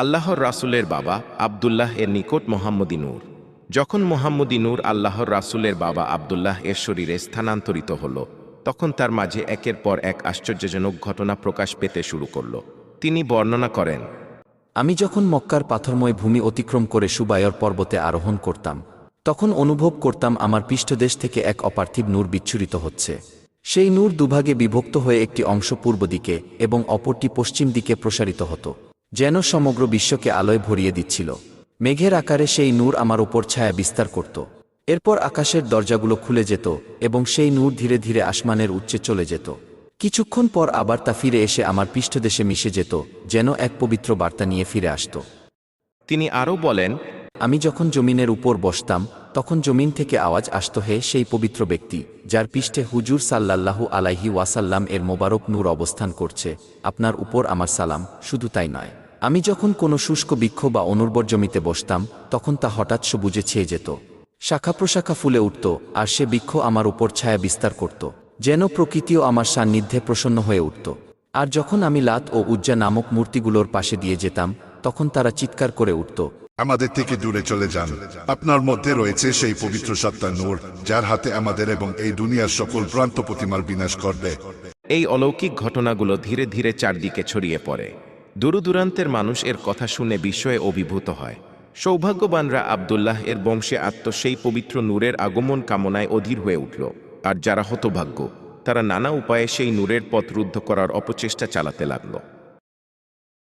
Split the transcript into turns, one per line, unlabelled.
আল্লাহর রাসূলের বাবা আবদুল্লাহ এর নিকট মোহাম্মদী নূর। যখন মোহাম্মদী নূর আল্লাহর রাসূলের বাবা আবদুল্লাহ এর শরীরে স্থানান্তরিত হল, তখন তার মাঝে একের পর এক আশ্চর্যজনক ঘটনা প্রকাশ পেতে শুরু করল। তিনি বর্ণনা করেন,
আমি যখন মক্কার পাথরময় ভূমি অতিক্রম করে সুবায়র পর্বতে আরোহণ করতাম, তখন অনুভব করতাম আমার পৃষ্ঠদেশ থেকে এক অপার্থিব নূর বিচ্ছুরিত হচ্ছে। সেই নূর দুভাগে বিভক্ত হয়ে একটি অংশ পূর্ব দিকে এবং অপরটি পশ্চিম দিকে প্রসারিত হতো। যেন সমগ্র বিশ্বকে আলোয় ভরিয়ে দিচ্ছিল। মেঘের আকারে সেই নূর আমার উপর ছায়া বিস্তার করত। এরপর আকাশের দরজাগুলো খুলে যেত এবং সেই নূর ধীরে ধীরে আসমানের উচ্চে চলে যেত। কিছুক্ষণ পর আবার তা ফিরে এসে আমার পৃষ্ঠদেশে মিশে যেত যেন এক পবিত্র বার্তা নিয়ে ফিরে আসত।
তিনি আরও বলেন
আমি যখন জমিনের উপর বসতাম তখন জমিন থেকে আওয়াজ আসত হে সেই পবিত্র ব্যক্তি যার পৃষ্ঠে হুজুর সাল্লাল্লাহু আলাইহি ওয়াসাল্লাম এর মোবারক নূর অবস্থান করছে আপনার উপর আমার সালাম শুধু তাই নয়। আমি যখন কোনো শুষ্ক বৃক্ষ বা অনুর্বর জমিতে বসতাম তখন তা হঠাৎ সবুজে ছেয়ে যেত। শাখা প্রশাখা ফুলে উঠত আর সে বৃক্ষ আমার উপর ছায়া বিস্তার করত যেন প্রকৃতিও আমার সান্নিধ্যে প্রসন্ন হয়ে উঠত। আর যখন আমি লাত ও উজ্জা নামক মূর্তিগুলোর পাশে দিয়ে যেতাম তখন তারা চিৎকার করে উঠত।
আমাদের থেকে দূরে চলে যান। আপনার মধ্যে রয়েছে সেই পবিত্র সত্তা নূর যার হাতে আমাদের এবং এই দুনিয়ার সকল ভ্রান্ত প্রতিমার বিনাশ করবে
এই অলৌকিক ঘটনাগুলো ধীরে ধীরে চারদিকে ছড়িয়ে পড়ে। দূরদূরান্তের মানুষ এর কথা শুনে বিস্ময়ে অভিভূত হয়। সৌভাগ্যবানরা আবদুল্লাহ এর বংশে আত্ম সেই পবিত্র নূরের আগমন কামনায় অধীর হয়ে উঠল। আর যারা হতভাগ্য, তারা নানা উপায়ে সেই নূরের পথ রুদ্ধ করার অপচেষ্টা চালাতে লাগল।